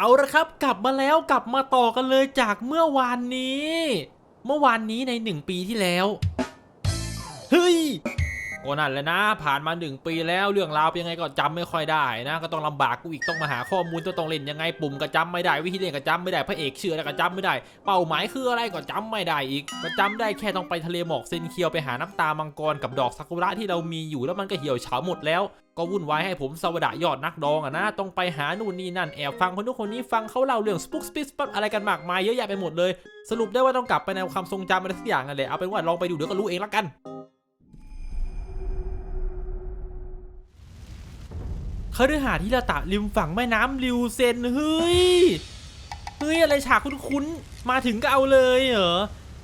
เอาละครับ กลับมาแล้วกลับมาต่อกันเลยจากเมื่อวานนี้ เมื่อวานนี้ในหนึ่งปีที่แล้ว เฮ้ย ก็นั่นแหละนะ ผ่านมาหนึ่งปีแล้วเรื่องราวเป็นยังไงก็จำไม่ค่อยได้นะ ก็ต้องลำบากกูอีกต้องมาหาข้อมูลต้องต้องเล่นยังไงปุ่มก็จำไม่ได้วิธีเล่นก็จำไม่ได้พระเอกชื่ออะไรก็จำไม่ได้ เป้าหมายคืออะไรก็จำไม่ได้อีกก็จำได้แค่ต้องไปทะเลหมอกเซนเคียวไปหาน้ำตามังกรกับดอกซากุระที่เรามีอยู่แล้วมันก็เหี่ยวเฉาหมดแล้วก็วุ่นวายให้ผมสวดะยอดนักดองอะนะ ต้องไปหานู่นนี่นั่นแอบฟังคนนู้นคนนี้ฟังเขาเล่าเรื่องสปุกสปิสปัอะไรกันมากมายเยอะแยะไปหมดเลย สรุปได้ว่าต้องกลับไปในความทรงจำอะไรสักอย่างนั่นแหละเอาเป็นว่าลองไปดูเดี๋ยวก็รู้เองละกัน คฤหาสน์ที่ระตะริมฝั่งแม่น้ำริวเซนเฮ้ยเฮ้ยอะไรฉากคุ้นๆมาถึงก็เอาเลยเหรอ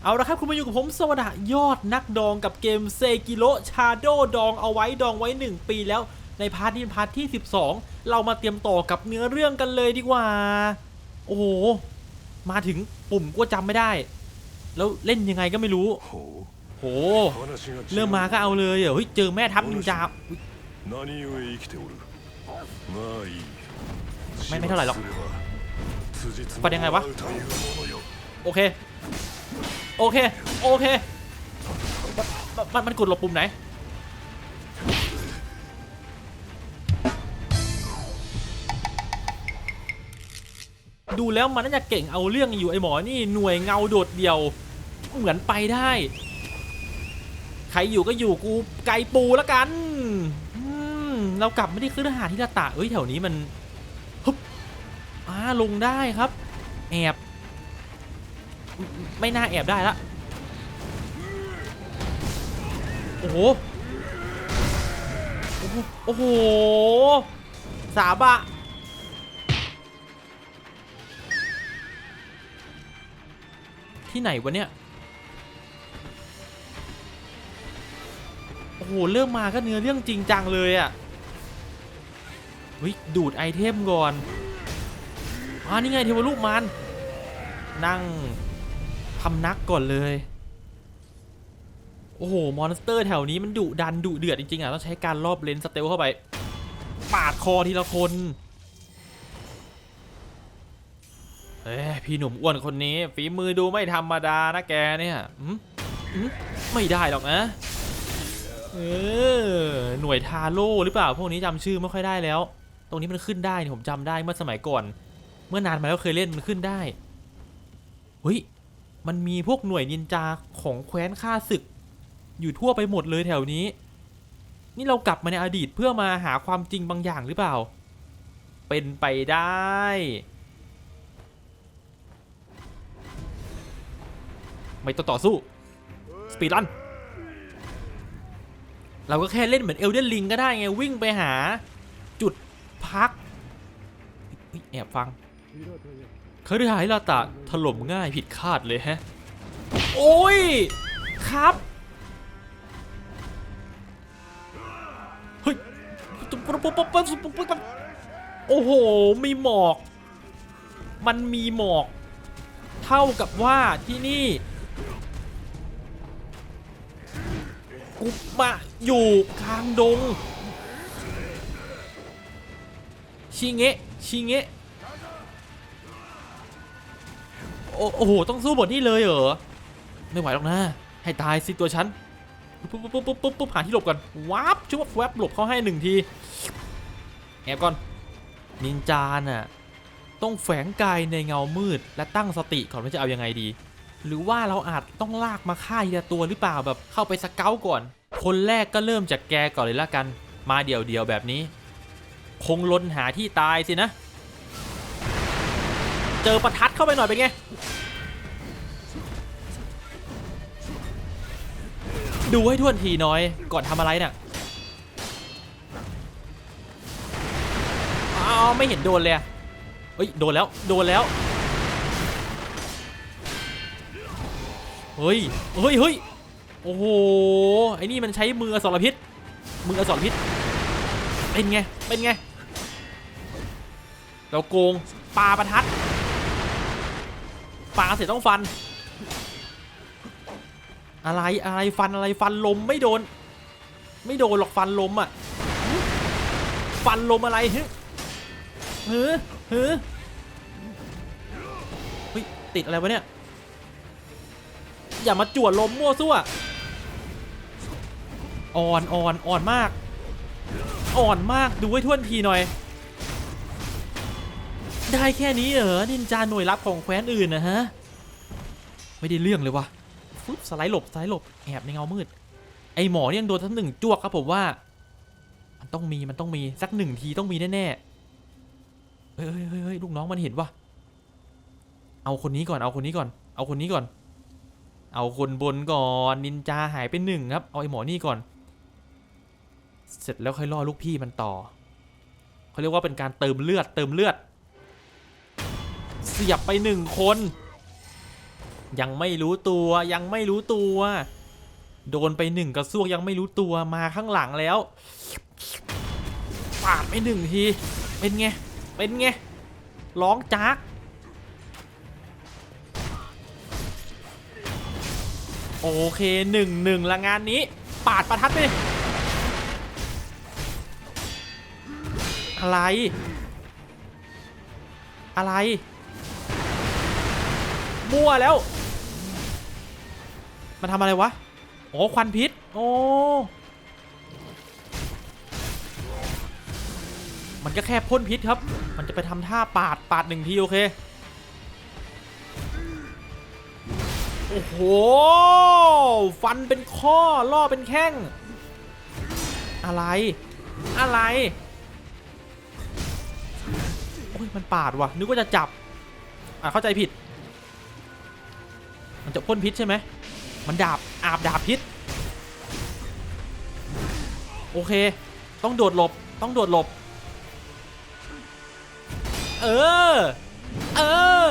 เอาละครับคุณมาอยู่กับผมสวัสดยอดนักดองกับเกมเซกิโลชาโดดองเอาไว้ดองไว้ 1 ปีแล้วในพาร์ทที่พาร์ทที่ 12 เรามาเตรียมต่อกับเนื้อเรื่องกันเลยดีกว่า โอ้โหมาถึงปุ่มก็จำไม่ได้ แล้วเล่นยังไงก็ไม่รู้โอ้โหเริ่มมาก็เอาเลยเฮ้ยเจอแม่ทัพนินจา ไม่ไม่เท่าไหร่หรอกปัดยังไงวะ โอเค โอเค โอเค มันมันกดหลบปุ่มไหน ดูแล้วมันน่าจะเก่งเอาเรื่องอยู่ไอ้หมอนี่หน่วยเงาโดดเดี่ยว เหมือนไปได้ ใครอยู่ก็อยู่กูไกลปูแล้วกัน เรากลับไม่ได้ขึ้นหาสน์ที่ละตะเอ้ยแถวนี้มันฮึบอ่าลงได้ครับ แอบ ไม่น่าแอบได้ละโอ้โหโอ้โหโอ้โหสาบะที่ไหนวะเนี่ยโอ้โหเริ่มมาก็เนื้อเรื่องจริงจังเลยอะ่ะ วิดูดไอเทมก่อนอ่านี่ไงเทวรูปมัน นั่งพำนักก่อนเลย โอ้โห มอนสเตอร์แถวนี้มันดุดันดุเดือดจริงๆอะ ต้องใช้การรอบเลนสเตลเข้าไป ปาดคอทีละคนเอ้ยพี่หนุ่มอ้วนคนนี้ ฝีมือดูไม่ธรรมดานะแกเนี่ยมไม่ได้หรอกนะเออหน่วยทาโร่หรือเปล่า พวกนี้จำชื่อไม่ค่อยได้แล้ว รงนี้มันขึ้นได้นี่ผมจำได้เมื่อสมัยก่อน เมื่อนานมาแล้วเคยเล่นมันขึ้นได้เฮ้ยมันมีพวกหน่วยนินจาของแคว้นข้าศึก อยู่ทั่วไปหมดเลยแถวนี้ นี่เรากลับมาในอดีตเพื่อมาหาความจริงบางอย่างหรือเปล่า เป็นไปได้ ไม่ต้องต่อสู้ สปีดรันเราก็แค่เล่นเหมือนเอลเดนลิงก็ได้ไงวิ่งไปหา พักเฮ้ยแอบฟังคฤหาสน์ฮิราตะถล่มง่ายผิดคาดเลยแฮะ โอ้ย ครับ เฮ้ยปุ๊บปุ๊บปุ๊บปุ๊บปุ๊บปุ๊บปุ๊บโอ้โห มีหมอก มันมีหมอก เท่ากับว่าที่นี่กูมาอยู่กลางดง ชิเงะชิเงะโอ้โอ้โห ต้องสู้บทนี้เลยเหรอ ไม่ไหวหรอกนะ ให้ตายสิตัวฉัน ปุ๊บปุ๊บปุ๊บปุ๊บปุ๊บหาที่หลบก่อนวับชุบแวบหลบเข้าให้หนึ่งที แอบก่อน นินจาน่ะ ต้องแฝงกายในเงามืด และตั้งสติก่อนว่าจะเอายังไงดี หรือว่าเราอาจต้องลากมาฆ่าทีละตัวหรือเปล่าแบบเข้าไปสเกลก่อน คนแรกก็เริ่มจากแกก่อนเลยละกัน มาเดี่ยวๆแบบนี้ คงลนหาที่ตายสินะ เจอประทัดเข้าไปหน่อยเป็นไง ดูให้ท่วนทีน้อยก่อนทำอะไรน่ะอ้าวไม่เห็นโดนเลยเฮ้ย โดนแล้ว โดนแล้ว เฮ้ย เฮ้ยเฮ้ยโอ้โห ไอ้นี่มันใช้มืออสรพิษ มืออสรพิษ เป็นไง เป็นไง เราโกงปาประทัดปาเสร็จต้องฟัน อะไรอะไรฟันอะไรฟันลมไม่โดน ไม่โดนหรอกฟันลมอะฟันลมอะไรฮึฮึฮึฮ้ยติดอะไรวะเนี่ย อย่ามาจวดลมมั่วซั่วอ่อนอ่อนอ่อนมาก อ่อนมากดูไว้ท่วนทีหน่อย ได้แค่นี้เหรอนินจาหน่วยลับของแคว้นอื่นนะฮะ ไม่ได้เรื่องเลยวะฟึบสไลด์หลบสไลด์หลบแอบในเงามืด ไอหมอเนี่ยยังโดนทั้งหนึ่งจวกครับผมว่า มันต้องมีมันต้องมีสักหนึ่งทีต้องมีแน่ๆเฮ้ยเฮ้ยเฮ้ยเฮ้ยลูกน้องมันเห็นวะเอาคนนี้ก่อนเอาคนนี้ก่อน เอาคนนี้ก่อน เอาคนบนก่อนนินจาหายไปหนึ่งครับเอาไอหมอนี่ก่อน เสร็จแล้วค่อยล่อลูกพี่มันต่อเขาเรียกว่าเป็นการเติมเลือดเติมเลือด เสียบไปหนึ่งคน ยังไม่รู้ตัวยังไม่รู้ตัว โดนไปหนึ่งกระซวกยังไม่รู้ตัวมาข้างหลังแล้วปาดไปหนึ่งที เป็นไง เป็นไง ร้องจาก โอเคหนึ่งหนึ่งละงานนี้ ปาดประทัดไปอะไร อะไร มั่วแล้ว มันทำอะไรวะ โอ้ควันพิษ โอ้ มันก็แค่พ่นพิษครับ มันจะไปทำท่าปาด ปาดหนึ่งทีโอเค โอ้โห ฟันเป็นข้อ ล่อเป็นแข้ง อะไร อะไรโอ้ยมันปาดว่ะ นึกว่าจะจับ อะเข้าใจผิด มันจะพ่นพิษใช่ไหมมันดาบอาบดาบพิษ โอเค ต้องโดดหลบ ต้องโดดหลบ เออ เออ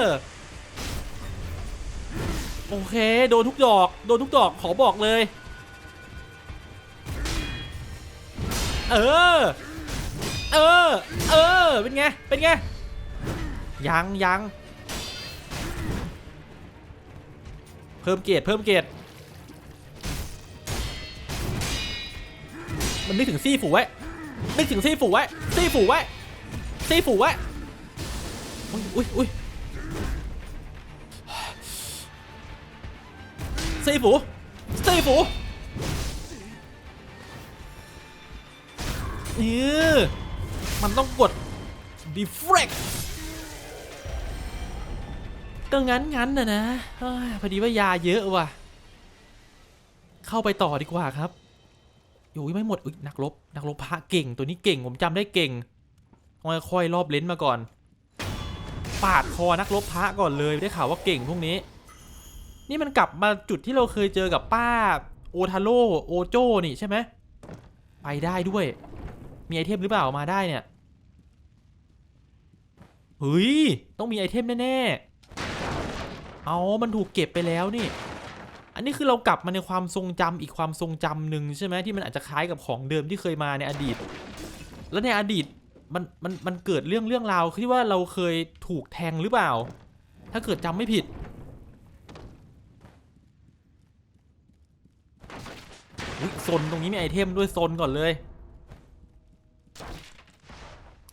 โอเค โดนทุกดอก โดนทุกดอก ขอบอกเลย เออ เออ เออ เป็นไง เป็นไง ยังยัง เพิ่มเกรติเพิ่มเกรติมันนึกถึงซี่ฝูไว้นึกถึงซี่ฝูไว้ซี่ฝูไว้ซี่ฝูไว้อุ้ยอุ้ยซี่ฝูซี่ฝูเออมันต้องกด deflect ก็ งั้นงั้นนะนะพอดีว่ายาเยอะว่ะ เข้าไปต่อดีกว่าครับอยู่ไม่หมดอุ๊ยนักรบนักรบพระเก่งตัวนี้เก่งผมจำได้เก่งค่อยๆรอบเลนมาก่อน ปาดคอนักรบพระก่อนเลยได้ข่าวว่าเก่งพวกนี้ นี่มันกลับมาจุดที่เราเคยเจอกับป้าโอทาโร่โอโจนี่ใช่ไหมไปได้ด้วย มีไอเทมหรือเปล่ามาได้เนี่ยเฮ้ยต้องมีไอเทมแน่ๆ เอามันถูกเก็บไปแล้วนี่ อันนี้คือเรากลับมาในความทรงจำอีกความทรงจำหนึ่งใช่ไหมที่มันอาจจะคล้ายกับของเดิมที่เคยมาในอดีต แล้วในอดีตมันมันมันเกิดเรื่องเรื่องราวที่ว่าเราเคยถูกแทงหรือเปล่า ถ้าเกิดจำไม่ผิด โซนตรงนี้มีไอเทมด้วยโซนก่อนเลย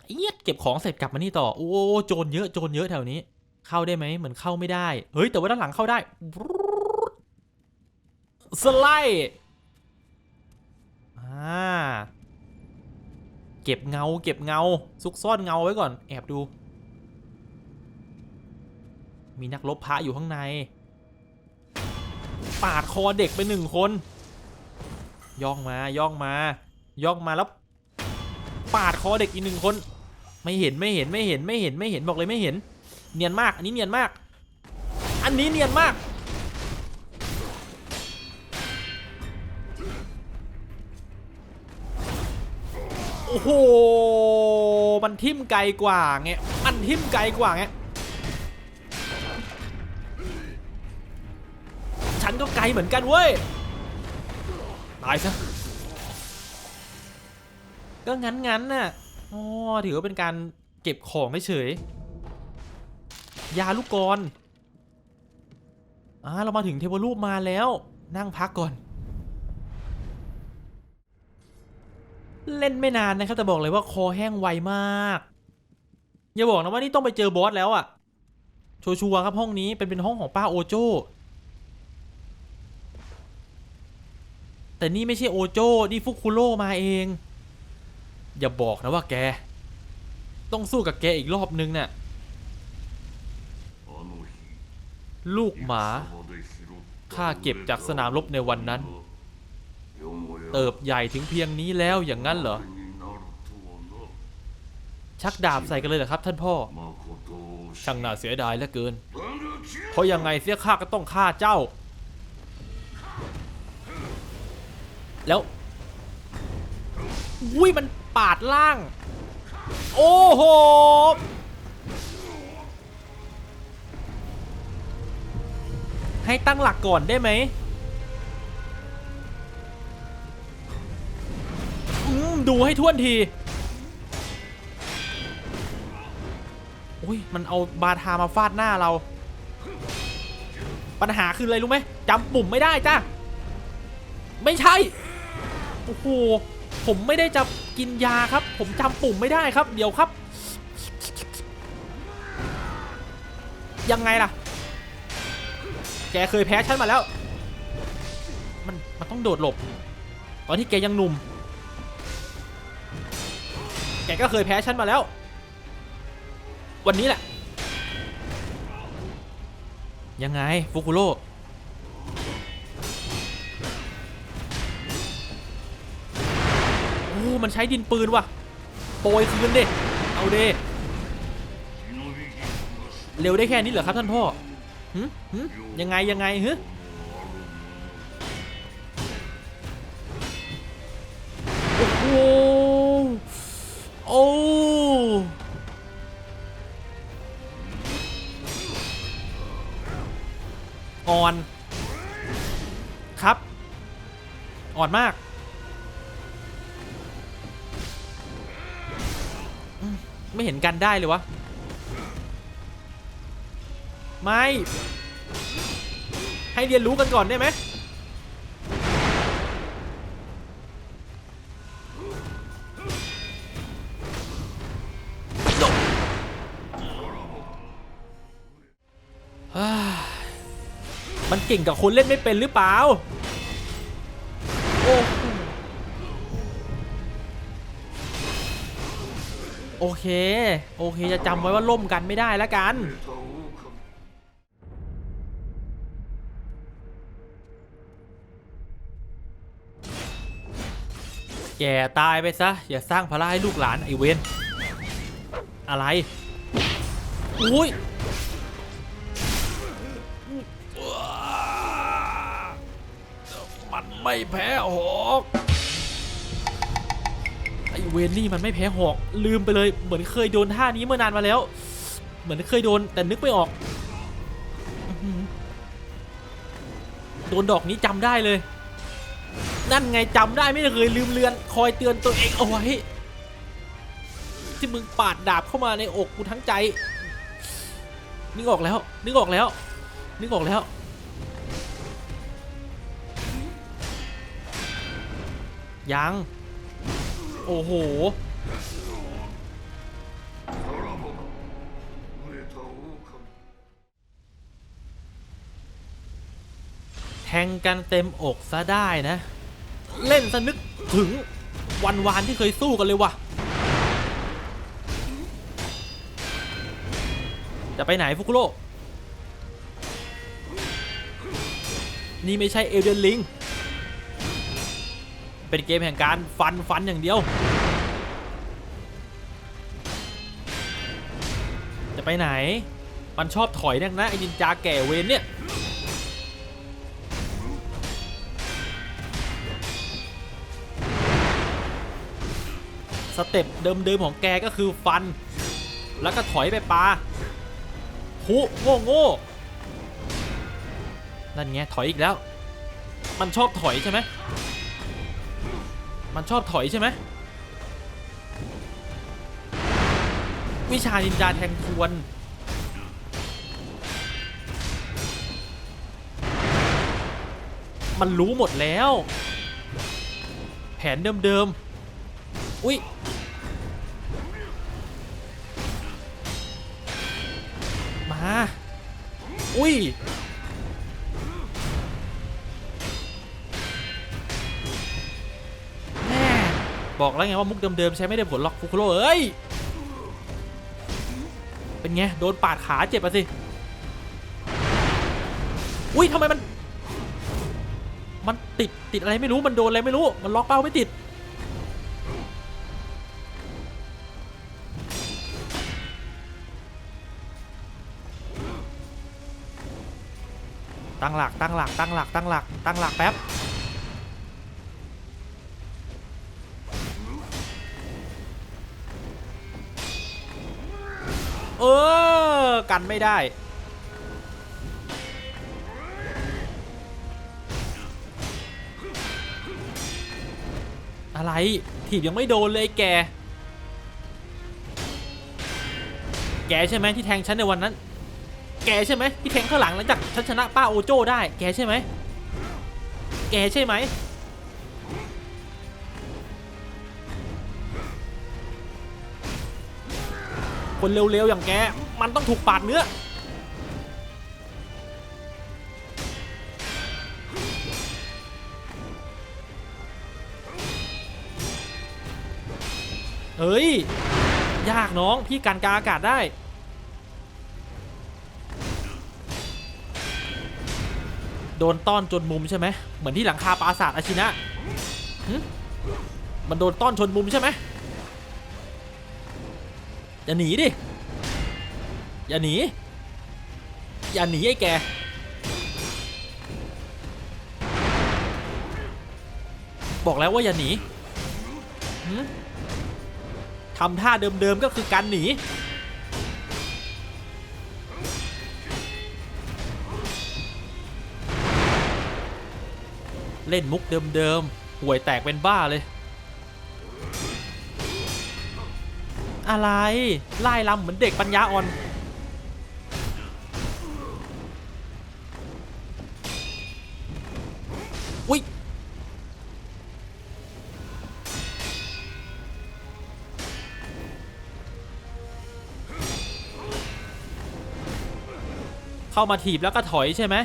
เอียดเก็บของเสร็จกลับมานี่ต่อ โอ้โจรเยอะโจรเยอะแถวนี้ เข้าได้ไหมเหมือนเข้าไม่ได้ เฮ้ยแต่ว่าด้านหลังเข้าได้สไลด์อ่าเก็บเงา เก็บเงา ซุกซ่อนเงาไว้ก่อน แอบดู มีนักรบพระอยู่ข้างใน ปาดคอเด็กไปหนึ่งคน ย่องมา ย่องมา ย่องมาแล้ว ปาดคอเด็กอีกหนึ่งคน ไม่เห็น ไม่เห็น ไม่เห็น ไม่เห็น ไม่เห็น บอกเลยไม่เห็น เนียนมาก อันนี้เนียนมาก อันนี้เนียนมาก โอ้โห มันทิ่มไกลกว่าไง มันทิ่มไกลกว่าไง ฉันก็ไกลเหมือนกันเว้ย ตายซะ ก็งั้นงั้นน่ะ อ๋อ ถือว่าเป็นการเก็บของเฉย ยาลูกกรอ่าเรามาถึงเทวรูปมาแล้ว นั่งพักก่อน เล่นไม่นานนะครับแต่บอกเลยว่าคอแห้งไวมาก อย่าบอกนะว่านี่ต้องไปเจอบอสแล้วอะ่ะ ชัวร์ครับห้องนี้เป็นเป็นห้องของป้าโอโจแต่นี่ไม่ใช่โอโจนี่ฟุคุโร่มาเอง อย่าบอกนะว่าแก ต้องสู้กับแกอีกรอบนึงเนี่ย ลูกหมาข้าเก็บจากสนามรบในวันนั้น เติบใหญ่ถึงเพียงนี้แล้วอย่างนั้นเหรอ ชักดาบใส่กันเลยเหรอครับ ท่านพ่อ ช่างน่าเสียดายเหลือเกิน เพราะยังไงเสียข้าก็ต้องฆ่าเจ้า แล้ววุ้ยมันปาดล่าง โอ้โห ให้ตั้งหลักก่อนได้ไหมดูให้ท่วนทีอุ้ยมันเอาบาทามาฟาดหน้าเรา ปัญหาคืออะไรรู้ไหมจำปุ่มไม่ได้จ้ะไม่ใช่ โอ้โห ผมไม่ได้จะกินยาครับ ผมจำปุ่มไม่ได้ครับ เดี๋ยวครับ ยังไงล่ะ แกเคยแพ้ฉันมาแล้ว มันมันต้องโดดหลบ ตอนที่แกยังหนุ่ม แกก็เคยแพ้ฉันมาแล้ว วันนี้แหละ ยังไงฟุกุโร่โอ้มันใช้ดินปืนว่ะโปรยคืนดิ เอาเดเร็วได้แค่นี้เหรอครับท่านพ่อ หึหึยังไงยังไงฮึโอ้โหโอ้อ่อนครับ อ่อนมากไม่เห็นกันได้เลยวะ ไม่ ให้เรียนรู้กันก่อนได้ไหมมันเก่งกับคนเล่นไม่เป็นหรือเปล่า โอ้โอเค โอเค จะจำไว้ว่าล่มกันไม่ได้แล้วกัน แก่ตายไปซะ อย่าสร้างภาระให้ลูกหลานไอเวนอะไร อุ้ยมันไม่แพ้หอกไอเวนนี่มันไม่แพ้หอก ลืมไปเลยเหมือนเคยโดนท่านี้เมื่อนานมาแล้ว เหมือนเคยโดนแต่นึกไม่ออกอื้อหือโดนดอกนี้จำได้เลย นั่นไงจำได้ไม่เคยลืมเลือน คอยเตือนตัวเองเอาไว้ ที่มึงปาดดาบเข้ามาในอกกูทั้งใจ นึกออกแล้ว นึกออกแล้ว นึกออกแล้ว ยัง โอ้โหแทงกันเต็มอกซะได้นะ เล่นสนึกถึงวันวานที่เคยสู้กันเลยว่ะ จะไปไหนฟุกุโร่นี่ไม่ใช่เอเดนลิง เป็นเกมแห่งการฟันฟันอย่างเดียว จะไปไหน มันชอบถอยนักนะไอ้นินจาแก่เวนเนี่ย สเต็ปเดิมๆของแกก็คือฟัน แล้วก็ถอยไปปาหุโง่โง่นั่นไงถอยอีกแล้ว มันชอบถอยใช่ไหมมันชอบถอยใช่ไหมวิชานินจาแทงทวนมันรู้หมดแล้ว แผนเดิมๆ อุ้ย อุ้ย แม่บอกแล้วไงว่ามุกเดิมๆใช้ไม่ได้ผลหรอกฟุคุโรเอ้ย เป็นไง โดนปาดขาเจ็บอะสิ อุ้ยทำไมมัน มันติดติดอะไรไม่รู้ มันโดนอะไรไม่รู้ มันล็อกเป้าไม่ติด ตั้งหลักตั้งหลักตั้งหลักตั้งหลักตั้งหลักแป๊บเออกันไม่ได้อะไรถีบยังไม่โดนเลยไอ้แก แกใช่ไหมที่แทงฉันในวันนั้น แกใช่ไหมที่แทงข้างหลังหลังจากฉันชนะป้าโอโจ้ได้ แกใช่ไหม แกใช่ไหม คนเร็วๆอย่างแก มันต้องถูกปาดเนื้อ เฮ้ย ยากน้อง พี่กันกาอากาศได้ โดนต้อนจนมุมใช่ไหมเหมือนที่หลังคาปราสาทอาชินะมันโดนต้อนชนมุมใช่ไหมอย่าหนีดิ อย่าหนี อย่าหนีไอ้แก บอกแล้วว่าอย่าหนีทำท่าเดิมๆก็คือการหนี เล่นมุกเดิมๆห่วยแตกเป็นบ้าเลย อะไรไล่ลำเหมือนเด็กปัญญาอ่อน อุ๊ยเข้ามาถีบแล้วก็ถอยใช่ไหม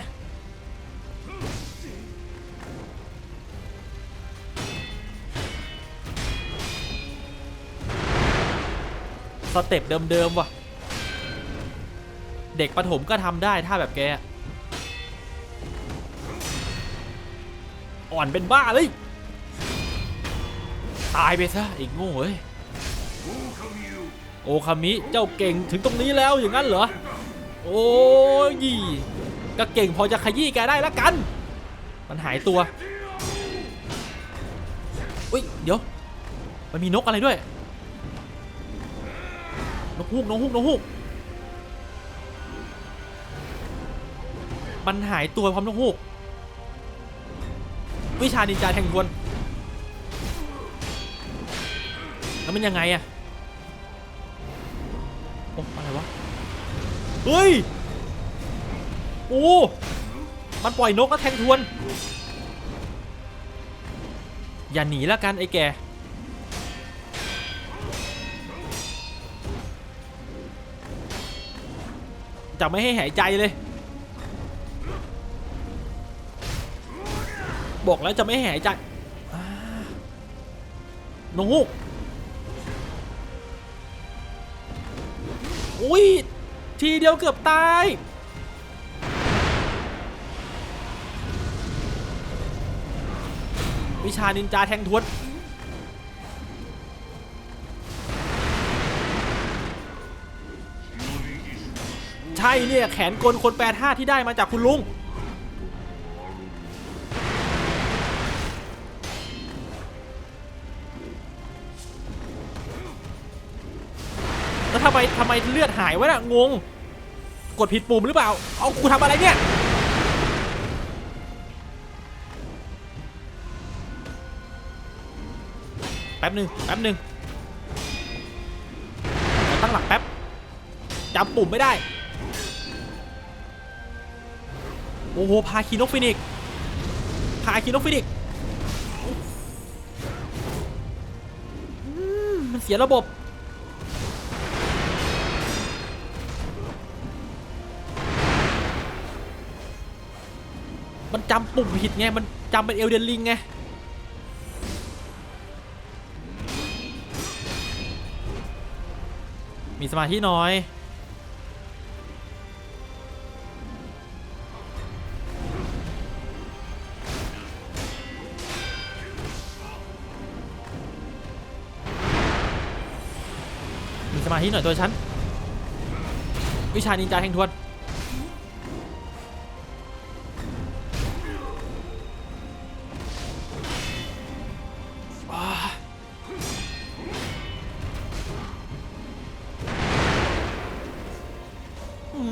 สเต็ปเดิมๆว่ะ เด็กประถมก็ทำได้ถ้าแบบแก อ่อนเป็นบ้าเลย ตายไปซะไอีกโง่เอ้ยโอคามิเจ้าเก่งถึงตรงนี้แล้วอย่างนั้นเหรอ โอ้ยก็เก่งพอจะขยี้แกได้ละกัน มันหายตัว อุ้ย เดี๋ยว มันมีนกอะไรด้วย กฮูกนกฮูกนกฮูกมันหายตัวพร้อมนกฮูกวิชานินจาแทงทวน แล้วมันยังไงอะโอ้อะไรวะ เฮ้ย โอ้ มันปล่อยนกแล้วแทงทวน อย่าหนีแล้วกันไอ้แก จะไม่ให้หายใจเลย บอกแล้วจะไม่หายใจนงฮูกอุ้ย ทีเดียวเกือบตาย วิชานินจาแทงทวน ใช่เนี่ยแขนกลคนแปดท่าที่ได้มาจากคุณลุง แล้วทำไมทำไมเลือดหายวะน่ะงง กดผิดปุ่มหรือเปล่า เอากูทำอะไรเนี่ยแป๊บหนึ่งแป๊บหนึ่งตั้งหลักแป๊บจำปุ่มไม่ได้ โอ้โหพาคีนกฟินิกพาคีนกฟินิกมันเสียระบบมันจำปุ่มผิดไง มันจำเป็นเอลเดนลิงไง มีสมาธิน่อยี้หน่อยตัวฉัน วิชานินจาแห่งทวน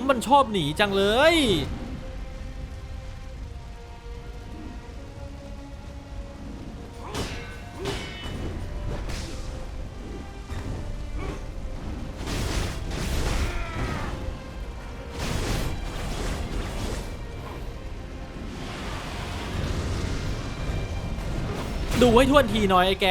มันชอบหนีจังเลย ให้ท่วนทีหน่อยไอ้แก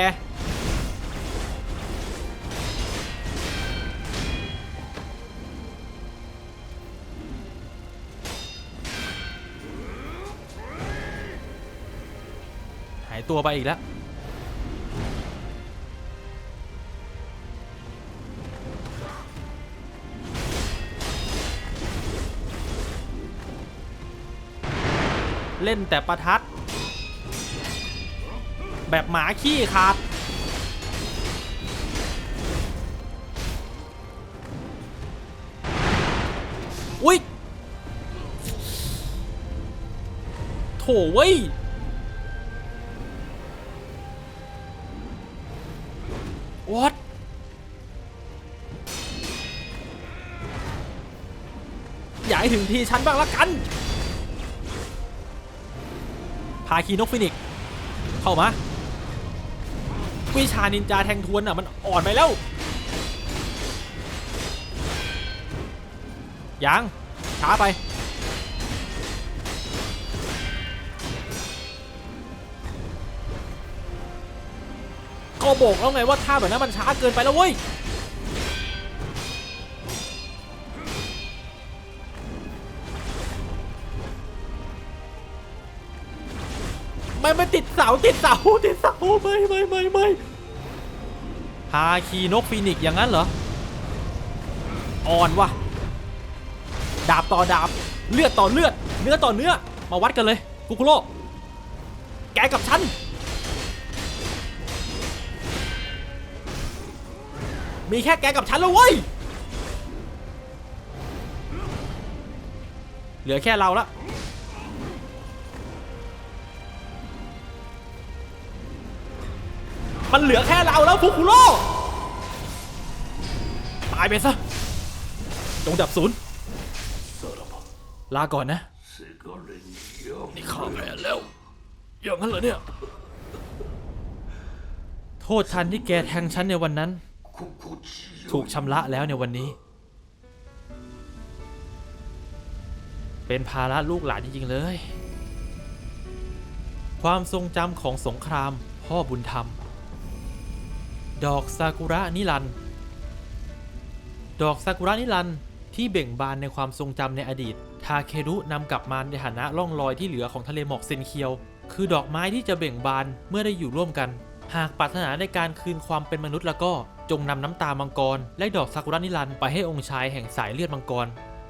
หายตัวไปอีกแล้ว เล่นแต่ประทัด แบบหมาขี้ขาดอุ๊ยโถเว้ย what อย่าให้ถึงทีฉันบ้างละกัน พาคีนกฟินิกเข้ามา วิชานินจาแทงทวนอะมันอ่อนไปแล้ว ยังช้าไป ก็บอกแล้วไงว่าท่าแบบนั้นมันช้าเกินไปแล้วเว้ยไม่ไม่ติด เสาติดเสาติดเสาไม่ไม่ไม่ไม่ฮาคีนกฟีนิกอย่างนั้นเหรอ อ่อนวะดาบต่อดาบ เลือดต่อเลือด เนื้อต่อเนื้อ มาวัดกันเลยกุกุโร่แกกับฉัน มีแค่แกกับฉันแล้วเว้ย เหลือแค่เราละ มันเหลือแค่เราแล้วฟุคุโร่ตายไปซะ จงดับศูนย์ลาก่อนนะ นี่ข้าแพ้แล้ว อย่างนั้นเหรอเนี่ย โทษทันที่แกแทงฉันในวันนั้น ถูกชำระแล้วในวันนี้ เป็นภาระลูกหลานจริงๆเลย ความทรงจำของสงครามพ่อบุญธรรม ดอกซากุระนิรันดอกซากุระนิรันที่เบ่งบานในความทรงจำในอดีต ทาเครุนำกลับมาในฐานะร่องรอยที่เหลือของทะเลหมอกเซนเคียว คือดอกไม้ที่จะเบ่งบานเมื่อได้อยู่ร่วมกัน หากปรารถนาในการคืนความเป็นมนุษย์แล้วก็จงนำน้ำตามังกร และดอกซากุระนิรันไปให้องค์ชายแห่งสายเลือดมังกร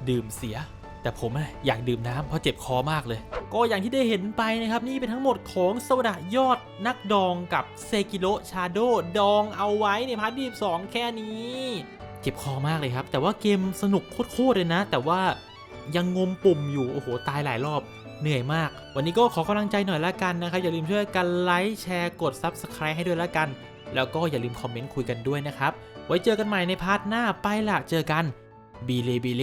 ดื่มเสีย แต่ผมอะอยากดื่มน้ำเพราะเจ็บคอมากเลย ก็อย่างที่ได้เห็นไปนะครับ นี่เป็นทั้งหมดของสวดะยอดนักดองกับเซกิโรชาโดดองเอาไว้ในพาร์ทที่12แค่นี้ เจ็บคอมากเลยครับ แต่ว่าเกมสนุกโคตรๆเลยนะ แต่ว่ายังงมปุ่มอยู่โอ้โหตายหลายรอบเหนื่อยมาก วันนี้ก็ขอกำลังใจหน่อยละกันนะครับ อย่าลืมช่วยกันไลค์แชร์กด Subscribe ให้ด้วยละกัน แล้วก็อย่าลืมคอมเมนต์คุยกันด้วยนะครับ ไว้เจอกันใหม่ในพาร์ทหน้าไปละเจอกันบีเลบีเล